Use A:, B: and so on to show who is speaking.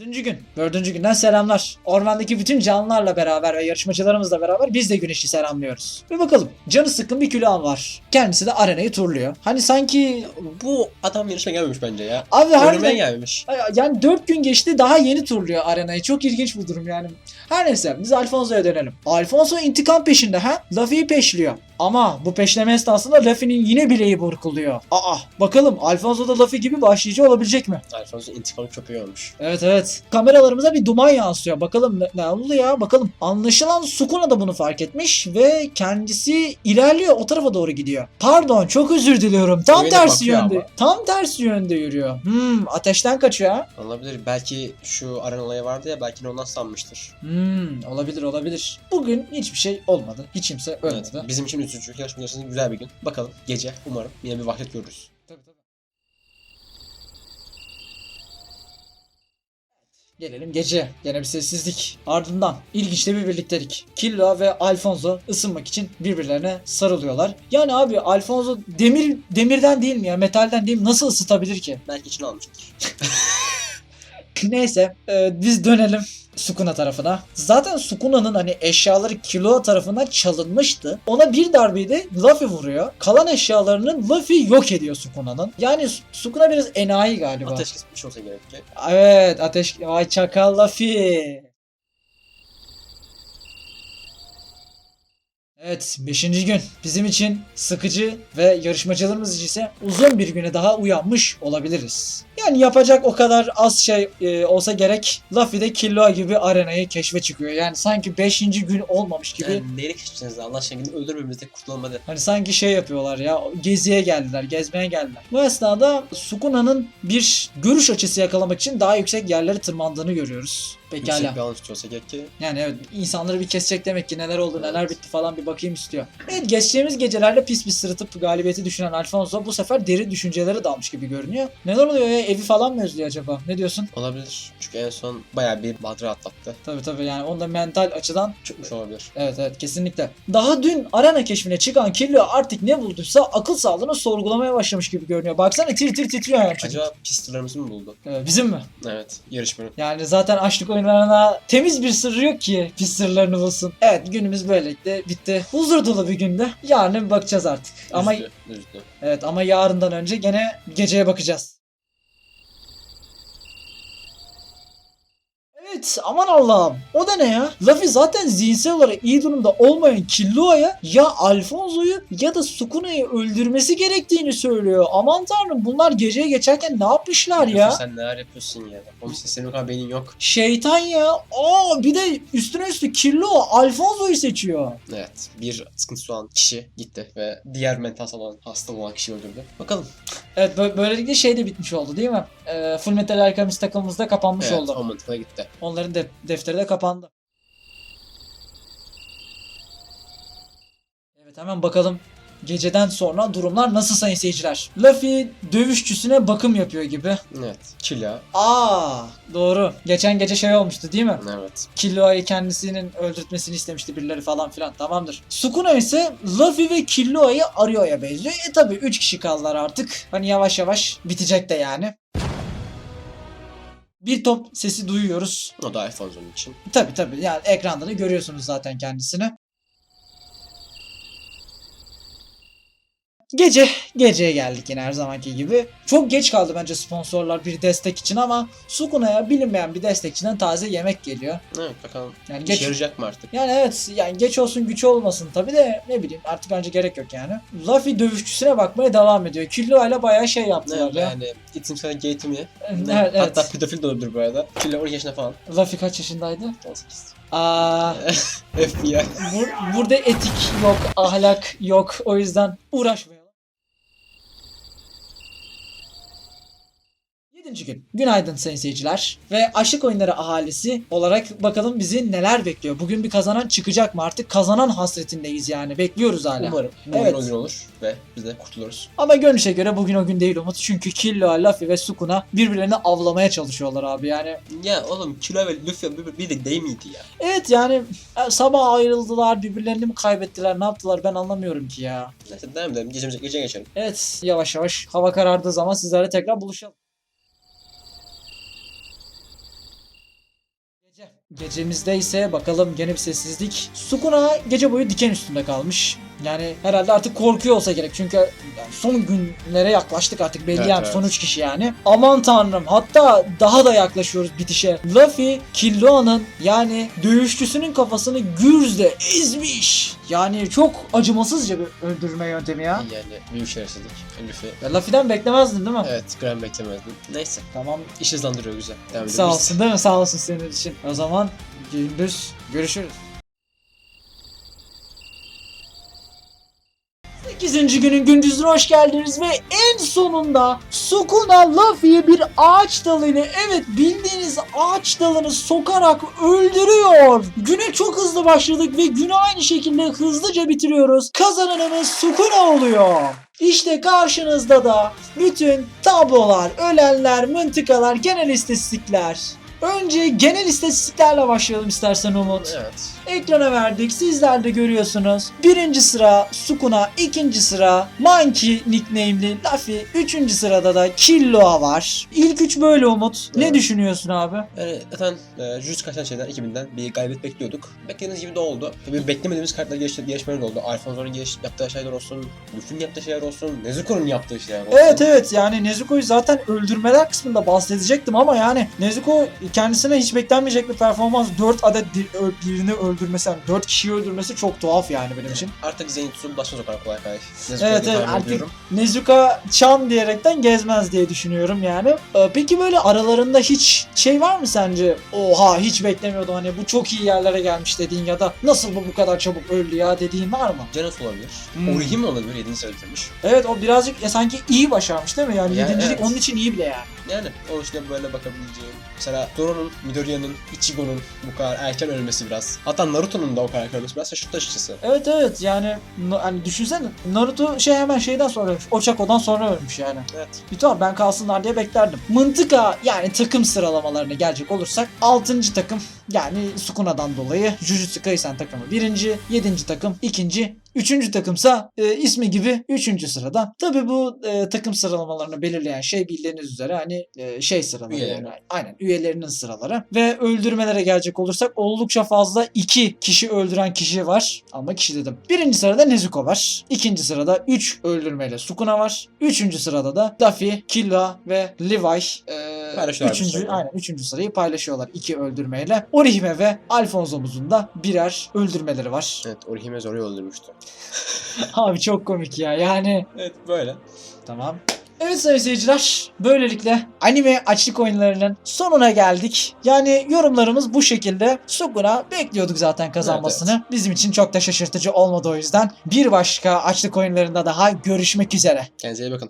A: Dördüncü gün. Dördüncü günden selamlar. Ormandaki bütün canlılarla beraber ve yarışmacılarımızla beraber biz de güneşi selamlıyoruz. Ve bakalım canı sıkkın bir külahın var. Kendisi de arenayı turluyor. Hani sanki
B: Bu adam yarışmaya gelmemiş bence ya.
A: abi
B: Ölmeye
A: harbiden
B: gelmemiş.
A: yani 4 gün geçti daha yeni turluyor arenayı. Çok ilginç bu durum yani. Her neyse biz Alfonso'ya dönelim. Alfonso intikam peşinde ha. Luffy'yi peşliyor. Ama bu peşleme esnasında Luffy'nin yine bileği burkuluyor. Aa bakalım Alfonso da Luffy gibi başlayıcı olabilecek mi?
B: Alfonso intikam köpeği olmuş.
A: Evet evet. Kameralarımıza bir duman yansıyor. Bakalım ne, ne oldu ya bakalım. Anlaşılan Sukuna da bunu fark etmiş ve kendisi ilerliyor o tarafa doğru gidiyor. Pardon çok özür diliyorum. Tam
B: Öyle
A: tersi yönde.
B: ama.
A: Tam tersi yönde yürüyor. Hmm ateşten kaçıyor ha.
B: Olabilir. Belki şu arena olayı vardı ya belki de ondan sanmıştır.
A: Hmm olabilir olabilir. Bugün hiçbir şey olmadı. Hiç kimse ölmedi.
B: Evet, bizim için üzücü. Yarışma yarışması güzel bir gün. Bakalım gece umarım yine bir vakit görürüz.
A: Tabii tabii. Gelelim gece. Gene bir sessizlik. Ardından ilginç de bir birliktelik. Killa ve Alfonso ısınmak için birbirlerine sarılıyorlar. Yani abi Alfonso demir demirden değil mi ya? Metalden değil mi? Nasıl ısıtabilir ki?
B: Belki içine almıştır.
A: Neyse e, biz dönelim Sukuna tarafına. Zaten Sukuna'nın hani eşyaları Killua tarafından çalınmıştı. Ona bir darbeyi de Luffy vuruyor. Kalan eşyalarını Luffy yok ediyor Sukuna'nın. Yani Su- Sukuna biraz enayi galiba.
B: Ateş kesmiş olsa gerek ki.
A: Evet ateş... Vay çakal Luffy. Evet 5. gün bizim için sıkıcı ve yarışmacılarımız için ise uzun bir güne daha uyanmış olabiliriz. Yani yapacak o kadar az şey e, olsa gerek Luffy de Killua gibi arenayı keşfe çıkıyor. Yani sanki 5. gün olmamış gibi.
B: Yani neyle keşfedeceksiniz Allah aşkına gidin öldürmemizde kurtulalım hadi.
A: Hani sanki şey yapıyorlar ya geziye geldiler, gezmeye geldiler. Bu esnada Sukuna'nın bir görüş açısı yakalamak için daha yüksek yerlere tırmandığını görüyoruz. Pekala.
B: Yüksek bir alan tutuyorsa gerek ki.
A: Yani evet insanları bir kesecek demek ki neler oldu neler bitti falan bir bakayım istiyor. Evet geçtiğimiz gecelerde pis pis sırıtıp galibiyeti düşünen Alfonso bu sefer derin düşüncelere dalmış gibi görünüyor. Neler oluyor ya evi falan mı özlüyor acaba? Ne diyorsun?
B: Olabilir. Çünkü en son bayağı bir badra atlattı.
A: Tabii tabii yani onda mental açıdan
B: Çıkmış olabilir.
A: Evet evet kesinlikle. Daha dün arena keşfine çıkan Killua artık ne bulduysa akıl sağlığını sorgulamaya başlamış gibi görünüyor. Baksana tir tir titriyor yani çocuk.
B: Acaba pistollarımızı mı buldu?
A: Ee, bizim mi?
B: Evet. Yarışmanın.
A: Yani zaten açlık oyunlarına temiz bir sırrı yok ki pis sırlarını bulsun. Evet günümüz böylelikle bitti. Huzur dolu bir günde. Yarın bir bakacağız artık. Ama
B: Üzdü, üzdü.
A: evet ama yarından önce gene geceye bakacağız. Evet aman Allah'ım. O da ne ya? Luffy zaten zihinsel olarak iyi durumda olmayan Killua'ya ya Alfonso'yu ya da Sukuna'yı öldürmesi gerektiğini söylüyor. Aman tanrım bunlar geceye geçerken ne yapmışlar ya?
B: Sen neler yapıyorsun ya? Oğlum kadar beynin yok.
A: Şeytan ya. Aa bir de üstüne üstü Killua Alfonso'yu seçiyor.
B: Evet. Bir sıkıntısı olan kişi gitti ve diğer mental olan hasta olan kişi öldürdü. Bakalım.
A: Evet bö- böylelikle şey de bitmiş oldu değil mi? Ee, Full Metal Alchemist takımımız da kapanmış
B: evet,
A: oldu.
B: o mantıkla gitti.
A: Onların de- defteri de kapandı. Evet hemen bakalım geceden sonra durumlar nasıl sayın seyirciler. Luffy dövüşçüsüne bakım yapıyor gibi.
B: Evet. Killa.
A: Aa doğru. Geçen gece şey olmuştu değil mi?
B: Evet.
A: Killua'yı kendisinin öldürtmesini istemişti birileri falan filan tamamdır. Sukuna ise Luffy ve Killua'yı arıyor'ya benziyor. E tabi 3 kişi kaldılar artık. Hani yavaş yavaş bitecek de yani. Bir top sesi duyuyoruz.
B: O da Alfonso'nun için.
A: Tabi tabi yani ekranda da görüyorsunuz zaten kendisini. Gece, geceye geldik yine her zamanki gibi. Çok geç kaldı bence sponsorlar bir destek için ama Sukuna'ya bilinmeyen bir destekçiden taze yemek geliyor.
B: Evet bakalım.
A: Yani geç,
B: yarayacak mı artık?
A: yani evet yani geç olsun güç olmasın tabi de ne bileyim artık bence gerek yok yani. Luffy dövüşçüsüne bakmaya devam ediyor. Killua ile bayağı şey yaptılar
B: Ne,
A: ya.
B: yani gittim sana gate'imi.
A: Evet, evet.
B: Hatta pedofil de olabilir bu arada. Killa 12 yaşında falan.
A: Luffy kaç yaşındaydı?
B: 18.
A: Aa,
B: FBI.
A: bur- burada etik yok, ahlak yok. O yüzden uğraşmayalım. Yedinci gün. Günaydın sayın seyirciler. Ve aşık oyunları ahalisi olarak bakalım bizi neler bekliyor. Bugün bir kazanan çıkacak mı artık? Kazanan hasretindeyiz yani. Bekliyoruz hala.
B: Umarım bugün
A: Evet.
B: o gün olur ve biz de kurtuluruz.
A: Ama görünüşe göre bugün o gün değil Umut. Çünkü Killua, Luffy ve Sukuna birbirlerini avlamaya çalışıyorlar abi. Yani
B: Ya oğlum Killa ve Luffy bir, bir de değil miydi ya?
A: evet yani e, sabah ayrıldılar, birbirlerini mi kaybettiler, ne yaptılar ben anlamıyorum ki ya.
B: Neyse devam edelim. Gecemize gece geçelim.
A: Evet yavaş yavaş hava karardığı zaman sizlerle tekrar buluşalım. Gecemizde ise bakalım gene bir sessizlik. Sukuna gece boyu diken üstünde kalmış. Yani herhalde artık korkuyor olsa gerek. Çünkü yani son günlere yaklaştık artık belli
B: Evet,
A: yani
B: evet.
A: son 3 kişi yani. Aman tanrım hatta daha da yaklaşıyoruz bitişe. Luffy Killua yani dövüşçüsünün kafasını gürzle ezmiş. Yani çok acımasızca bir öldürme yöntemi ya.
B: Yani büyük şerefsizlik. Luffy.
A: ya Luffy'den beklemezdin değil mi?
B: Evet gram beklemezdim. Neyse.
A: Tamam
B: İş hızlandırıyor güzel. Devam
A: Sağ olsun değil mi? Sağ olsun senin için. O zaman gündüz görüşürüz. 8. günün gündüzüne hoş geldiniz ve en sonunda Sukuna Luffy'yi bir ağaç dalıyla evet bildiğiniz ağaç dalını sokarak öldürüyor. Güne çok hızlı başladık ve günü aynı şekilde hızlıca bitiriyoruz. Kazananımız Sukuna oluyor. İşte karşınızda da bütün tablolar, ölenler, mıntıkalar, genel istatistikler. Önce genel istatistiklerle başlayalım istersen Umut.
B: Evet.
A: Ekrana verdik. Sizler de görüyorsunuz. Birinci sıra Sukuna, ikinci sıra Monkey nickname'li Luffy, üçüncü sırada da Killua var. İlk üç böyle Umut. Ne
B: Evet.
A: düşünüyorsun abi?
B: Yani zaten e, Jujutsu Kaisen şeyden 2000'den bir galibiyet bekliyorduk. Beklediğimiz gibi de oldu. Tabii beklemediğimiz kartlar gelişti, gelişmeler de oldu. Alfonso'nun geliş, yaptığı şeyler olsun, Luffy'nin yaptığı şeyler olsun, Nezuko'nun yaptığı şeyler olsun.
A: Evet evet yani Nezuko'yu zaten öldürmeler kısmında bahsedecektim ama yani Nezuko kendisine hiç beklenmeyecek bir performans 4 adet di- ö- birini öldürmesi yani 4 kişiyi öldürmesi çok tuhaf yani benim için.
B: Artık Zenitsu bulaşmaz o kadar kolay kolay.
A: Evet evet artık
B: ediyorum.
A: Nezuka Chan diyerekten gezmez diye düşünüyorum yani. Ee, Peki böyle aralarında hiç şey var mı sence? Oha hiç beklemiyordum hani bu çok iyi yerlere gelmiş dediğin ya da nasıl bu bu kadar çabuk öldü ya dediğin var mı?
B: Genos olabilir.
A: Hmm.
B: Orihime olabilir 7. sırada bitirmiş.
A: Evet o birazcık ya sanki iyi başarmış değil mi? Yani
B: Ya,
A: yedincilik
B: evet.
A: onun için iyi bile yani.
B: Yani o işte böyle bakabileceğim. Mesela Zoro'nun, Midoriya'nın, Ichigo'nun bu kadar erken ölmesi biraz. Hatta Naruto'nun da o kadar ölmesi biraz şaşırttı açıkçası.
A: Evet evet yani hani düşünsene Naruto şey hemen şeyden sonra ölmüş. Ochako'dan sonra ölmüş yani.
B: Evet.
A: Bir tuhaf ben kalsınlar diye beklerdim. Mıntıka yani takım sıralamalarına gelecek olursak 6. takım yani Sukuna'dan dolayı Jujutsu Kaisen takımı 1. 7. takım 2. Üçüncü takımsa e, ismi gibi üçüncü sırada. Tabi bu e, takım sıralamalarını belirleyen şey bildiğiniz üzere hani e, şey sıraları
B: Üyeleri.
A: yani. Aynen üyelerinin sıraları. Ve öldürmelere gelecek olursak oldukça fazla iki kişi öldüren kişi var. Ama kişi dedim. Birinci sırada Nezuko var. İkinci sırada 3 öldürmeyle Sukuna var. Üçüncü sırada da Luffy, Killua ve Levi. E,
B: Paylaşıyorlar
A: üçüncü, aynen üçüncü sırayı paylaşıyorlar iki öldürmeyle. Orihime ve Alfonso'muzun da birer öldürmeleri var.
B: Evet Orihime Zoro'yu öldürmüştü.
A: Abi çok komik ya yani.
B: Evet böyle.
A: Tamam. Evet sayın seyirciler, böylelikle anime açlık oyunlarının sonuna geldik. Yani yorumlarımız bu şekilde. Sukuna bekliyorduk zaten kazanmasını. Bizim için çok da şaşırtıcı olmadı o yüzden. Bir başka açlık oyunlarında daha görüşmek üzere.
B: Kendinize iyi bakın.